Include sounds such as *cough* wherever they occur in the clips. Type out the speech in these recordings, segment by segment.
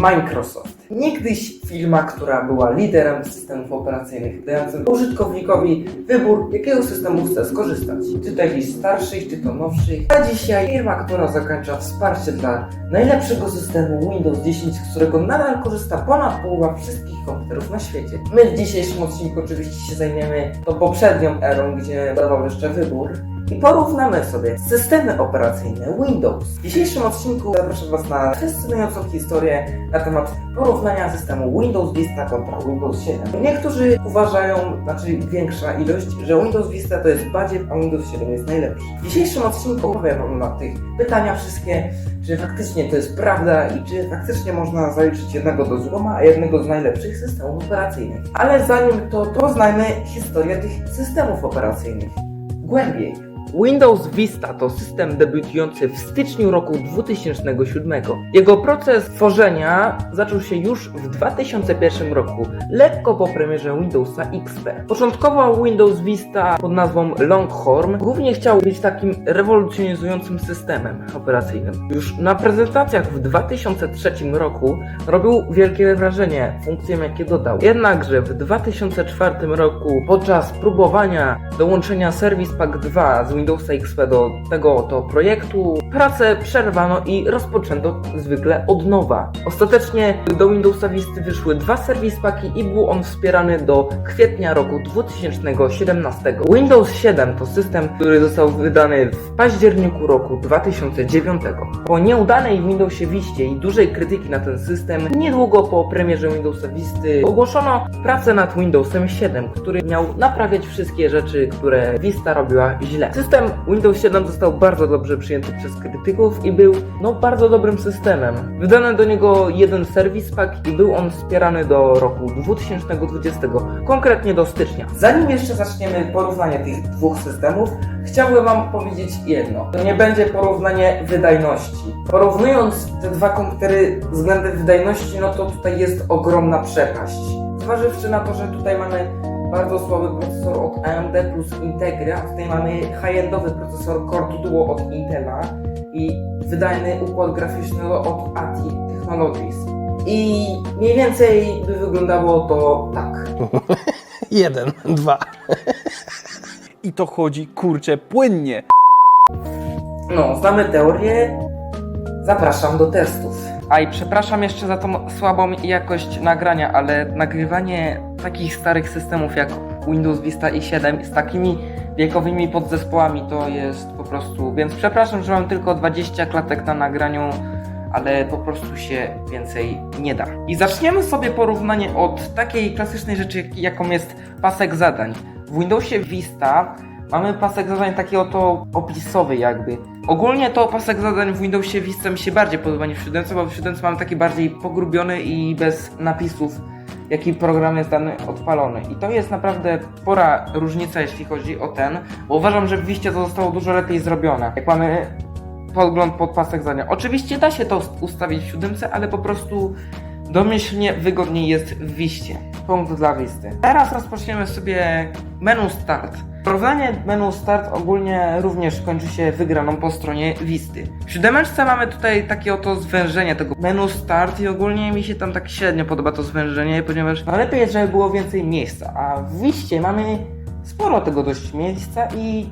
Microsoft. Niegdyś firma, która była liderem systemów operacyjnych, dającym użytkownikowi wybór, jakiego systemu chce skorzystać. Czy to jakiś starszych, czy to nowszych. A dzisiaj firma, która zakończa wsparcie dla najlepszego systemu Windows 10, z którego nadal korzysta ponad połowa wszystkich komputerów na świecie. My w dzisiejszym odcinku oczywiście się zajmiemy tą poprzednią erą, gdzie dawał jeszcze wybór. I porównamy sobie systemy operacyjne Windows. W dzisiejszym odcinku zapraszam Was na fascynującą historię na temat porównania systemu Windows Vista kontra Windows 7. Niektórzy uważają, znaczy większa ilość, że Windows Vista to jest badziew, a Windows 7 jest najlepszy. W dzisiejszym odcinku opowiem Wam na tych pytania wszystkie, czy faktycznie to jest prawda i czy faktycznie można zaliczyć jednego do złoma, a jednego z najlepszych systemów operacyjnych. Ale zanim to, poznajmy historię tych systemów operacyjnych głębiej. Windows Vista to system debiutujący w styczniu roku 2007. Jego proces tworzenia zaczął się już w 2001 roku, lekko po premierze Windowsa XP. Początkowo Windows Vista pod nazwą Longhorn głównie chciał być takim rewolucjonizującym systemem operacyjnym. Już na prezentacjach w 2003 roku robił wielkie wrażenie funkcjom jakie dodał. Jednakże w 2004 roku podczas próbowania dołączenia Service Pack 2 z Windowsa XP do tego oto projektu pracę przerwano i rozpoczęto zwykle od nowa. Ostatecznie do Windowsa Vista wyszły dwa Service Packi i był on wspierany do kwietnia roku 2017. Windows 7 to system, który został wydany w październiku roku 2009. Po nieudanej Windowsie Vistie i dużej krytyki na ten system, niedługo po premierze Windowsa Visty ogłoszono pracę nad Windowsem 7, który miał naprawiać wszystkie rzeczy, które Vista robiła źle. System Windows 7 został bardzo dobrze przyjęty przez krytyków i był no bardzo dobrym systemem. Wydano do niego jeden Service Pack i był on wspierany do roku 2020, konkretnie do stycznia. Zanim jeszcze zaczniemy porównanie tych dwóch systemów, chciałbym Wam powiedzieć jedno. To nie będzie porównanie wydajności. Porównując te dwa komputery względem wydajności, no to tutaj jest ogromna przepaść. Zważywszy na to, że tutaj mamy bardzo słaby procesor od AMD plus Integra, a tutaj mamy high-endowy procesor Core Duo od Intela i wydajny układ graficzny od ATI Technologies. I mniej więcej by wyglądało to tak. *laughs* Jeden, dwa. I to chodzi kurczę płynnie. No, znamy teorię. Zapraszam do testów. A i przepraszam jeszcze za tą słabą jakość nagrania, ale nagrywanie takich starych systemów jak Windows Vista i 7 z takimi wiekowymi podzespołami to jest po prostu. Więc przepraszam, że mam tylko 20 klatek na nagraniu, ale po prostu się więcej nie da. I zaczniemy sobie porównanie od takiej klasycznej rzeczy, jak- jaką jest pasek zadań. W Windowsie Vista mamy pasek zadań taki oto opisowy jakby. Ogólnie to pasek zadań w Windowsie Vista mi się bardziej podoba niż w 7, bo w 7 mamy taki bardziej pogrubiony i bez napisów, jaki program jest dany odpalony. I to jest naprawdę spora różnica, jeśli chodzi o ten, bo uważam, że w Wiście to zostało dużo lepiej zrobione. Jak mamy podgląd pod pasek zadania. Oczywiście da się to ustawić w 7, ale po prostu domyślnie wygodniej jest w Wiście. Punkt dla Wisty. Teraz rozpoczniemy sobie menu Start. Porównanie menu Start ogólnie również kończy się wygraną po stronie Wisty. W siódemeczce mamy tutaj takie oto zwężenie tego menu Start i ogólnie mi się tam tak średnio podoba to zwężenie, ponieważ no lepiej jest, żeby było więcej miejsca, a w Wiście mamy sporo tego dość miejsca i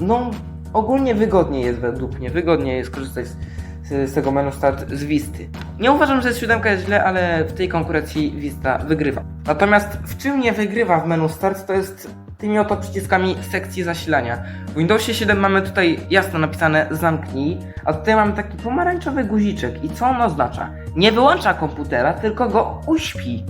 no ogólnie wygodniej jest według mnie, wygodniej jest korzystać z, z, tego menu Start z Visty. Nie uważam, że siódemka jest źle, ale w tej konkurencji Vista wygrywa. Natomiast w czym nie wygrywa w menu Start to jest tymi oto przyciskami sekcji zasilania. W Windowsie 7 mamy tutaj jasno napisane zamknij, a tutaj mamy taki pomarańczowy guziczek. I co on oznacza? Nie wyłącza komputera, tylko go uśpi.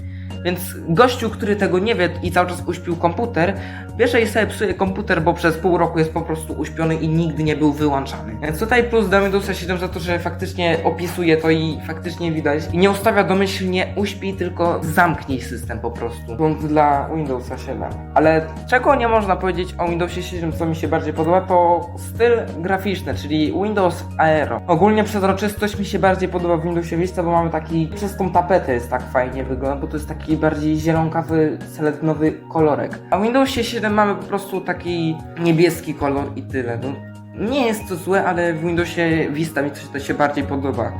Więc gościu, który tego nie wie i cały czas uśpił komputer, bierze i sobie psuje komputer, bo przez pół roku jest po prostu uśpiony i nigdy nie był wyłączany. Więc tutaj plus dla Windowsa 7 za to, że faktycznie opisuje to i faktycznie widać. I nie ustawia domyślnie uśpi, tylko zamknij system po prostu. Punkt dla Windowsa 7. Ale czego nie można powiedzieć o Windowsie 7, co mi się bardziej podoba, to styl graficzny, czyli Windows Aero. Ogólnie przezroczystość mi się bardziej podoba w Windowsie Vista, bo mamy taki, przez tą tapetę jest tak fajnie wygląda, bo to jest taki bardziej zielonkawy, seledynowy kolorek. A w Windowsie 7 mamy po prostu taki niebieski kolor i tyle. No, nie jest to złe, ale w Windowsie Vista mi to się, bardziej podoba.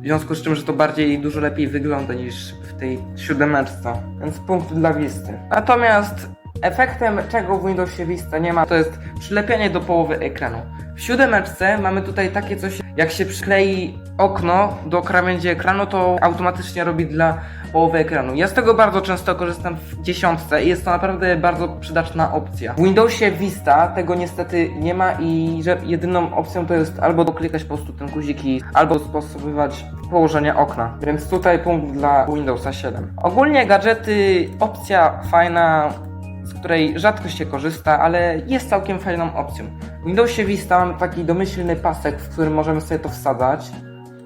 W związku z czym, że to bardziej dużo lepiej wygląda niż w tej siódemeczce. Więc punkt dla Visty. Natomiast efektem, czego w Windowsie Vista nie ma, to jest przylepianie do połowy ekranu. W siódemeczce mamy tutaj takie coś, jak się przyklei okno do krawędzi ekranu, to automatycznie robi dla połowy ekranu. Ja z tego bardzo często korzystam w dziesiątce i jest to naprawdę bardzo przydatna opcja. W Windowsie Vista tego niestety nie ma i że jedyną opcją to jest albo doklikać po prostu ten guzik i albo dostosowywać położenie okna. Więc tutaj punkt dla Windowsa 7. Ogólnie gadżety, opcja fajna, z której rzadko się korzysta, ale jest całkiem fajną opcją. W Windowsie Vista mamy taki domyślny pasek, w którym możemy sobie to wsadzać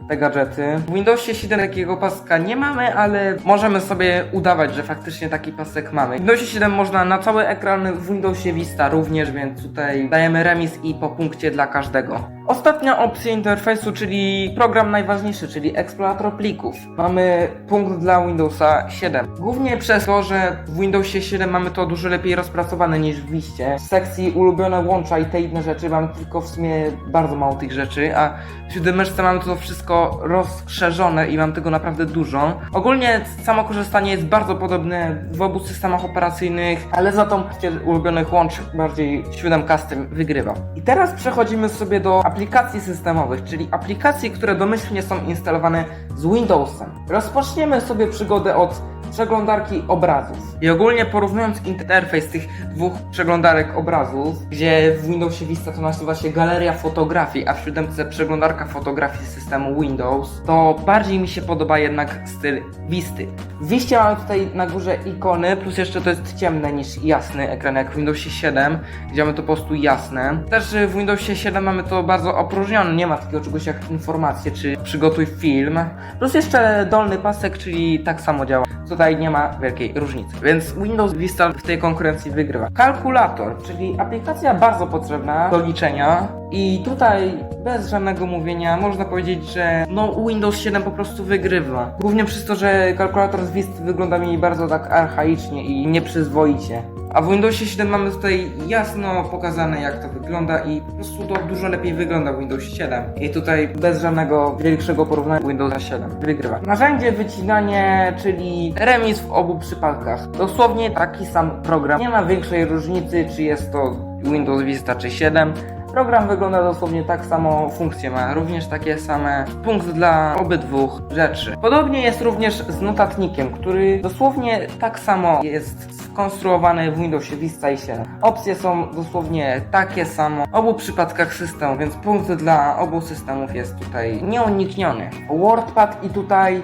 te gadżety. W Windowsie 7 takiego paska nie mamy, ale możemy sobie udawać, że faktycznie taki pasek mamy. W Windowsie 7 można na cały ekran, w Windowsie Vista również, więc tutaj dajemy remis i po punkcie dla każdego. Ostatnia opcja interfejsu, czyli program najważniejszy, czyli eksplorator plików. Mamy punkt dla Windowsa 7. Głównie przez to, że w Windowsie 7 mamy to dużo lepiej rozpracowane niż w Wiście. W sekcji ulubione łącza i te inne rzeczy mamy tylko w sumie bardzo mało tych rzeczy, a w siódemeczce mamy to wszystko rozszerzone i mam tego naprawdę dużo. Ogólnie samo korzystanie jest bardzo podobne w obu systemach operacyjnych, ale za w ulubionych łącz bardziej siódemka z tym wygrywa. I teraz przechodzimy sobie do aplikacji systemowych, czyli aplikacji, które domyślnie są instalowane z Windowsem. Rozpoczniemy sobie przygodę od przeglądarki obrazów. I ogólnie porównując interfejs tych dwóch przeglądarek obrazów, gdzie w Windowsie Vista to nazywa się galeria fotografii, a w siódemce przeglądarka fotografii systemu Windows, to bardziej mi się podoba jednak styl Visty. W mamy tutaj na górze ikony, plus jeszcze to jest ciemne niż jasny ekran, jak w Windowsie 7, gdzie mamy to po prostu jasne. Też w Windowsie 7 mamy to bardzo opróżnione, nie ma takiego czegoś jak informacje, czy przygotuj film. Plus jeszcze dolny pasek, czyli tak samo działa. Tutaj nie ma wielkiej różnicy. Więc Windows Vista w tej konkurencji wygrywa. Kalkulator, czyli aplikacja bardzo potrzebna do liczenia. I tutaj bez żadnego mówienia można powiedzieć, że no Windows 7 po prostu wygrywa. Głównie przez to, że kalkulator z Vista wygląda mi bardzo tak archaicznie i nieprzyzwoicie. A w Windowsie 7 mamy tutaj jasno pokazane jak to wygląda i po prostu to dużo lepiej wygląda w Windowsie 7. I tutaj bez żadnego większego porównania Windowsa 7 wygrywa. Narzędzie wycinanie, czyli remis w obu przypadkach. Dosłownie taki sam program. Nie ma większej różnicy czy jest to Windows Vista czy 7. Program wygląda dosłownie tak samo, funkcje ma również takie same, punkt dla obydwu rzeczy. Podobnie jest również z notatnikiem, który dosłownie tak samo jest skonstruowany w Windowsie Vista i 7. Opcje są dosłownie takie samo w obu przypadkach systemu, więc punkt dla obu systemów jest tutaj nieunikniony. WordPad i tutaj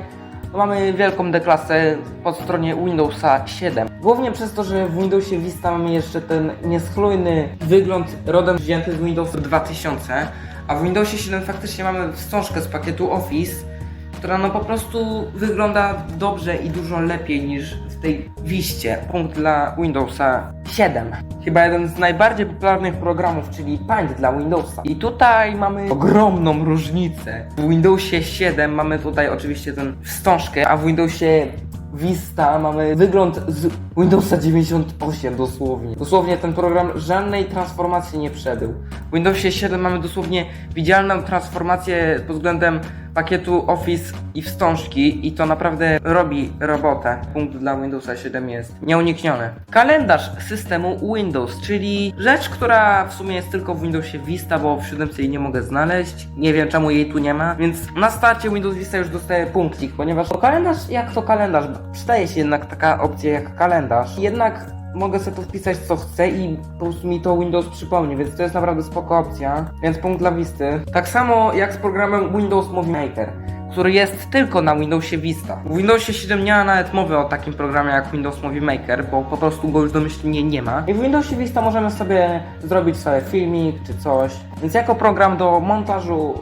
mamy wielką deklasę po stronie Windowsa 7. Głównie przez to, że w Windowsie Vista mamy jeszcze ten nieschlujny wygląd rodem wzięty z Windowsa 2000, a w Windowsie 7 faktycznie mamy wstążkę z pakietu Office, która no po prostu wygląda dobrze i dużo lepiej niż tej wiście. Punkt dla Windowsa 7. Chyba jeden z najbardziej popularnych programów, czyli Paint dla Windowsa. I tutaj mamy ogromną różnicę. W Windowsie 7 mamy tutaj oczywiście ten wstążkę, a w Windowsie Vista mamy wygląd z Windowsa 98 dosłownie. Dosłownie ten program żadnej transformacji nie przebył. W Windowsie 7 mamy dosłownie widzialną transformację pod względem pakietu Office i wstążki i to naprawdę robi robotę. Punkt dla Windowsa 7 jest nieunikniony. Kalendarz systemu Windows, czyli rzecz, która w sumie jest tylko w Windowsie Vista, bo w 7 jej nie mogę znaleźć. Nie wiem czemu jej tu nie ma, więc na starcie Windows Vista już dostaję punkcik, ponieważ to kalendarz jak to kalendarz, przydaje się jednak taka opcja jak kalendarz. Jednak mogę sobie tu wpisać co chcę i po prostu mi to Windows przypomni, więc to jest naprawdę spoko opcja, więc punkt dla Visty. Tak samo jak z programem Windows Movie Maker, który jest tylko na Windowsie Vista. W Windowsie 7 nie ma nawet mowy o takim programie jak Windows Movie Maker, bo po prostu go już domyślnie nie ma. I w Windowsie Vista możemy sobie zrobić sobie filmik czy coś, więc jako program do montażu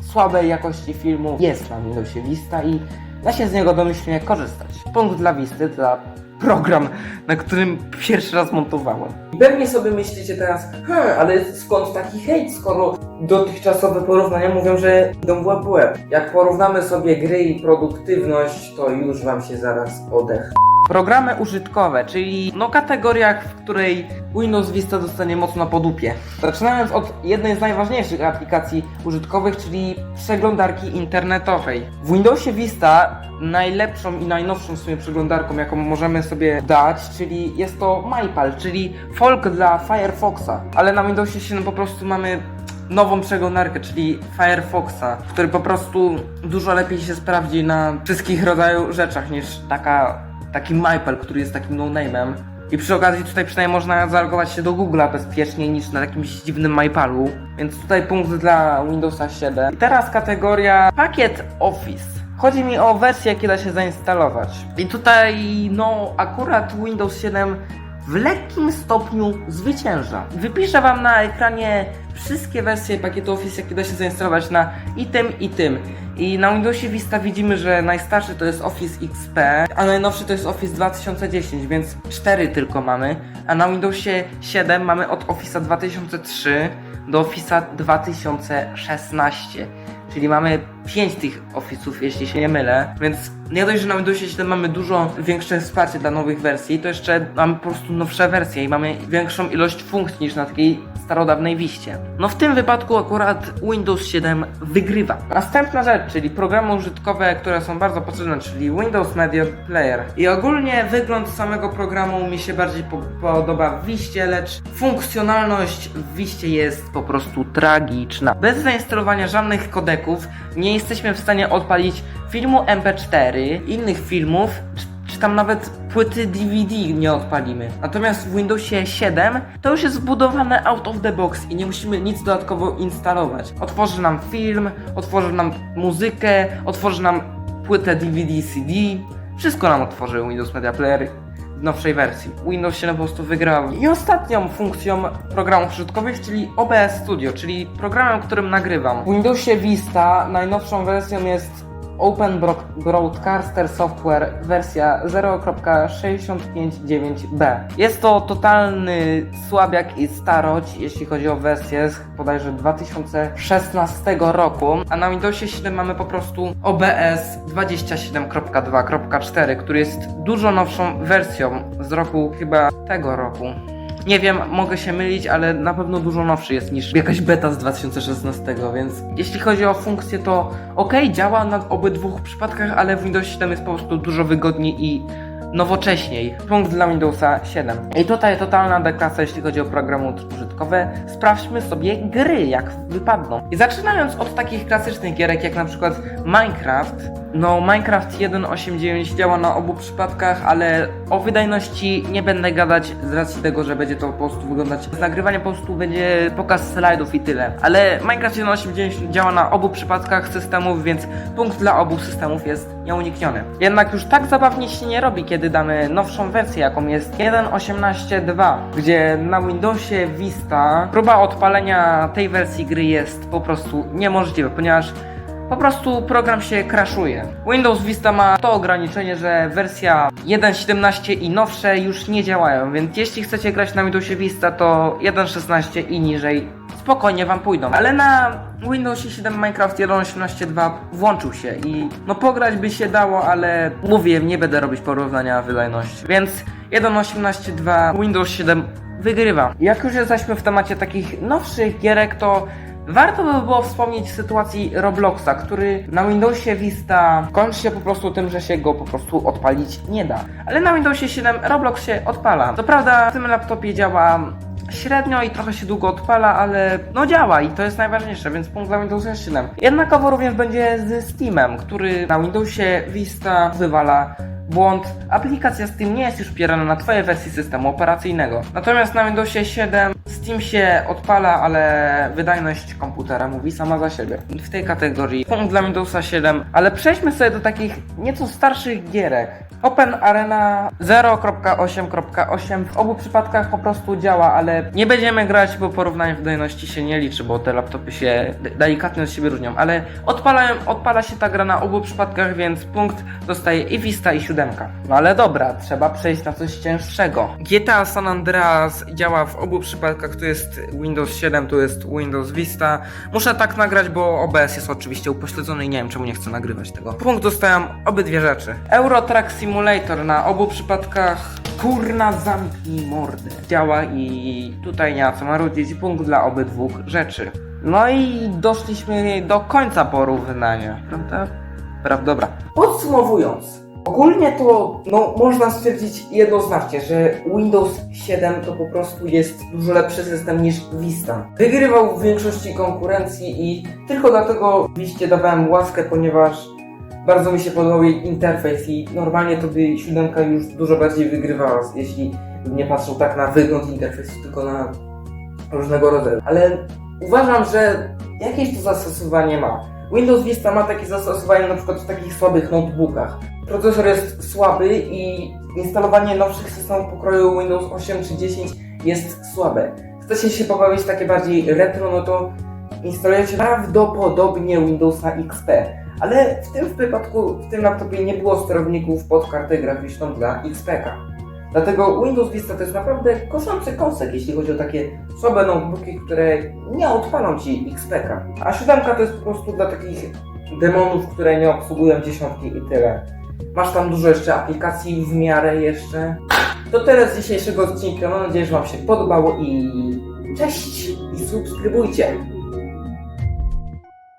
słabej jakości filmu jest na Windowsie Vista i da się z niego domyślnie korzystać. Punkt dla Visty, dla program, na którym pierwszy raz montowałem. I pewnie sobie myślicie teraz, hmm, ale skąd taki hejt, skoro dotychczasowe porównania mówią, że idą w łeb. Jak porównamy sobie gry i produktywność, to już wam się zaraz odech. Programy użytkowe, czyli no kategoriach, w której Windows Vista dostanie mocno po dupie. Zaczynając od jednej z najważniejszych aplikacji użytkowych, czyli przeglądarki internetowej. W Windowsie Vista najlepszą i najnowszą w sumie przeglądarką, jaką możemy sobie dać, czyli jest to MyPal, czyli folk dla Firefoxa. Ale na Windowsie 7 po prostu mamy nową przeglądarkę, czyli Firefoxa, który po prostu dużo lepiej się sprawdzi na wszystkich rodzaju rzeczach niż taka, taki MyPal, który jest takim no-name'em. I przy okazji tutaj przynajmniej można zalogować się do Google'a bezpieczniej niż na jakimś dziwnym MyPalu. Więc tutaj punkt dla Windowsa 7. I teraz kategoria pakiet Office. Chodzi mi o wersję, jakie da się zainstalować. I tutaj, no, akurat Windows 7 w lekkim stopniu zwycięża. Wypiszę Wam na ekranie wszystkie wersje pakietu Office, jakie da się zainstalować na i tym, i tym. I na Windowsie Vista widzimy, że najstarszy to jest Office XP, a najnowszy to jest Office 2010, więc 4 tylko mamy. A na Windowsie 7 mamy od Office'a 2003 do Office'a 2016. Czyli mamy 5 tych Office'ów, jeśli się nie mylę. Więc nie dość, że na Windowsie 7 mamy dużo większe wsparcie dla nowych wersji, to jeszcze mamy po prostu nowsze wersje i mamy większą ilość funkcji niż na takiej starodawnej wiście. No w tym wypadku akurat Windows 7 wygrywa. Następna rzecz, czyli programy użytkowe, które są bardzo potrzebne, czyli Windows Media Player. I ogólnie wygląd samego programu mi się bardziej po podoba w wiście, lecz funkcjonalność w wiście jest po prostu tragiczna. Bez zainstalowania żadnych kodeków nie jesteśmy w stanie odpalić filmu MP4, innych filmów, czy, czy tam nawet płyty DVD nie odpalimy. Natomiast w Windowsie 7 to już jest zbudowane out of the box i nie musimy nic dodatkowo instalować. Otworzy nam film, otworzy nam muzykę, otworzy nam płytę DVD, CD. Wszystko nam otworzy Windows Media Player nowszej wersji. Windows 7 po prostu wygrał. I ostatnią funkcją programów użytkowych, czyli OBS Studio, czyli programem, którym nagrywam. W Windowsie Vista najnowszą wersją jest Open Bro- Broadcaster Software wersja 0.659b. Jest to totalny słabiak i starość, jeśli chodzi o wersję z bodajże 2016 roku, a na Windowsie 7 mamy po prostu OBS 27.2.4, który jest dużo nowszą wersją z roku chyba tego roku. Nie wiem, mogę się mylić, ale na pewno dużo nowszy jest niż jakaś beta z 2016, więc jeśli chodzi o funkcję, to ok, działa na obydwu przypadkach, ale w Windows 7 jest po prostu dużo wygodniej i nowocześniej. Punkt dla Windowsa 7. I tutaj totalna deklasa, jeśli chodzi o programy użytkowe. Sprawdźmy sobie gry, jak wypadną. I zaczynając od takich klasycznych gierek, jak na przykład Minecraft. No, Minecraft 1.8.9 działa na obu przypadkach, ale o wydajności nie będę gadać z racji tego, że będzie to po prostu wyglądać. Z nagrywania po prostu będzie pokaz slajdów i tyle. Ale Minecraft 1.8.9 działa na obu przypadkach systemów, więc punkt dla obu systemów jest nieunikniony. Jednak już tak zabawnie się nie robi, kiedy damy nowszą wersję, jaką jest 1.18.2, gdzie na Windowsie Vista próba odpalenia tej wersji gry jest po prostu niemożliwa, ponieważ po prostu program się crashuje. Windows Vista ma to ograniczenie, że wersja 1.17 i nowsze już nie działają, więc jeśli chcecie grać na Windowsie Vista, to 1.16 i niżej spokojnie wam pójdą. Ale na Windowsie 7 Minecraft 1.18.2 włączył się i no pograć by się dało, ale mówię, nie będę robić porównania wydajności. Więc 1.18.2 Windows 7 wygrywa. Jak już jesteśmy w temacie takich nowszych gierek, to Warto by było wspomnieć sytuacji Robloxa, który na Windowsie Vista kończy się po prostu tym, że się go po prostu odpalić nie da. Ale na Windowsie 7 Roblox się odpala. Co prawda w tym laptopie działa średnio i trochę się długo odpala, ale no działa i to jest najważniejsze, więc punkt dla Windowsa 7. Jednakowo również będzie z Steamem, który na Windowsie Vista wywala błąd. Aplikacja Steam nie jest już wspierana na Twojej wersji systemu operacyjnego. Natomiast na Windowsie 7 Steam się odpala, ale wydajność komputera mówi sama za siebie. W tej kategorii punkt dla Windowsa 7, ale przejdźmy sobie do takich nieco starszych gierek. Open Arena 0.8.8 w obu przypadkach po prostu działa, ale nie będziemy grać, bo porównanie wydajności się nie liczy, bo te laptopy się de- delikatnie od siebie różnią, ale odpalają, odpala się ta gra na obu przypadkach, więc punkt dostaje i Vista i siódemka. No ale dobra, trzeba przejść na coś cięższego. GTA San Andreas działa w obu przypadkach, tu jest Windows 7, tu jest Windows Vista. Muszę tak nagrać, bo OBS jest oczywiście upośledzony i nie wiem czemu nie chcę nagrywać tego. Punkt dostają obydwie rzeczy. Euro Truck Simulator Simulator na obu przypadkach kurna zamknij mordę. Działa i tutaj nie ma co marudzić, punkt dla obydwu rzeczy. No i doszliśmy do końca porównania, prawda? Prawda, dobra. Podsumowując, ogólnie to no, można stwierdzić jednoznacznie, że Windows 7 to po prostu jest dużo lepszy system niż Vista. Wygrywał w większości konkurencji i tylko dlatego Viście dawałem łaskę, ponieważ bardzo mi się podobał jej interfejs i normalnie to by siódemka już dużo bardziej wygrywała, jeśli nie patrzył tak na wygląd interfejsu, tylko na różnego rodzaju. Ale uważam, że jakieś to zastosowanie ma. Windows Vista ma takie zastosowanie na przykład w takich słabych notebookach. Procesor jest słaby i instalowanie nowszych systemów pokroju Windows 8 czy 10 jest słabe. Chcecie się pobawić takie bardziej retro, no to instalujecie prawdopodobnie Windowsa XP. Ale w tym wypadku, w tym laptopie nie było sterowników pod kartę graficzną dla XP-ka. Dlatego Windows Vista to jest naprawdę koszący kąsek, jeśli chodzi o takie słabe notebooki, które nie odpalą Ci XP-ka. A siódemka to jest po prostu dla takich demonów, które nie obsługują dziesiątki i tyle. Masz tam dużo jeszcze aplikacji w miarę jeszcze. To tyle z dzisiejszego odcinka. Mam nadzieję, że Wam się podobało i cześć! I subskrybujcie!